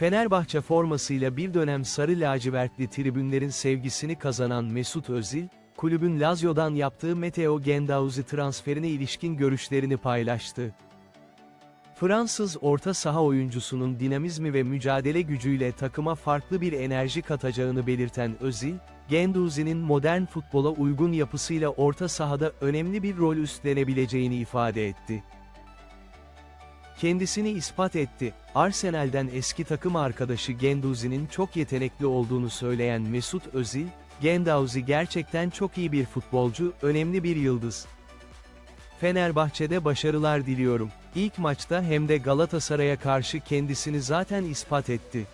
Fenerbahçe formasıyla bir dönem sarı lacivertli tribünlerin sevgisini kazanan Mesut Özil, kulübün Lazio'dan yaptığı Matteo Gendouzi transferine ilişkin görüşlerini paylaştı. Fransız orta saha oyuncusunun dinamizmi ve mücadele gücüyle takıma farklı bir enerji katacağını belirten Özil, Gendouzi'nin modern futbola uygun yapısıyla orta sahada önemli bir rol üstlenebileceğini ifade etti. Kendisini ispat etti. Arsenal'den eski takım arkadaşı Gendouzi'nin çok yetenekli olduğunu söyleyen Mesut Özil, Gendouzi gerçekten çok iyi bir futbolcu, önemli bir yıldız. Fenerbahçe'de başarılar diliyorum. İlk maçta hem de Galatasaray'a karşı kendisini zaten ispat etti.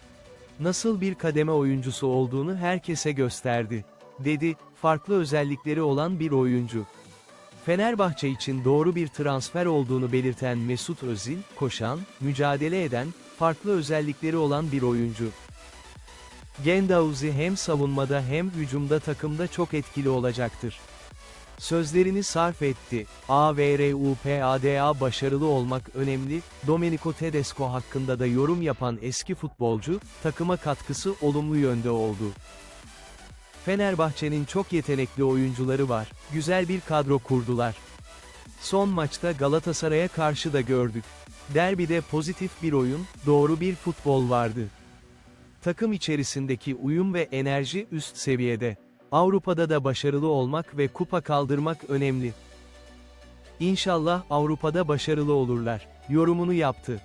Nasıl bir kademe oyuncusu olduğunu herkese gösterdi. Dedi, farklı özellikleri olan bir oyuncu. Fenerbahçe için doğru bir transfer olduğunu belirten Mesut Özil, koşan, mücadele eden, farklı özellikleri olan bir oyuncu. Gendouzi hem savunmada hem hücumda takımda çok etkili olacaktır. Sözlerini sarf etti. AVRUPADA başarılı olmak önemli, Domenico Tedesco hakkında da yorum yapan eski futbolcu, takıma katkısı olumlu yönde oldu. Fenerbahçe'nin çok yetenekli oyuncuları var, güzel bir kadro kurdular. Son maçta Galatasaray'a karşı da gördük. Derbide pozitif bir oyun, doğru bir futbol vardı. Takım içerisindeki uyum ve enerji üst seviyede. Avrupa'da da başarılı olmak ve kupa kaldırmak önemli. İnşallah Avrupa'da başarılı olurlar. Yorumunu yaptı.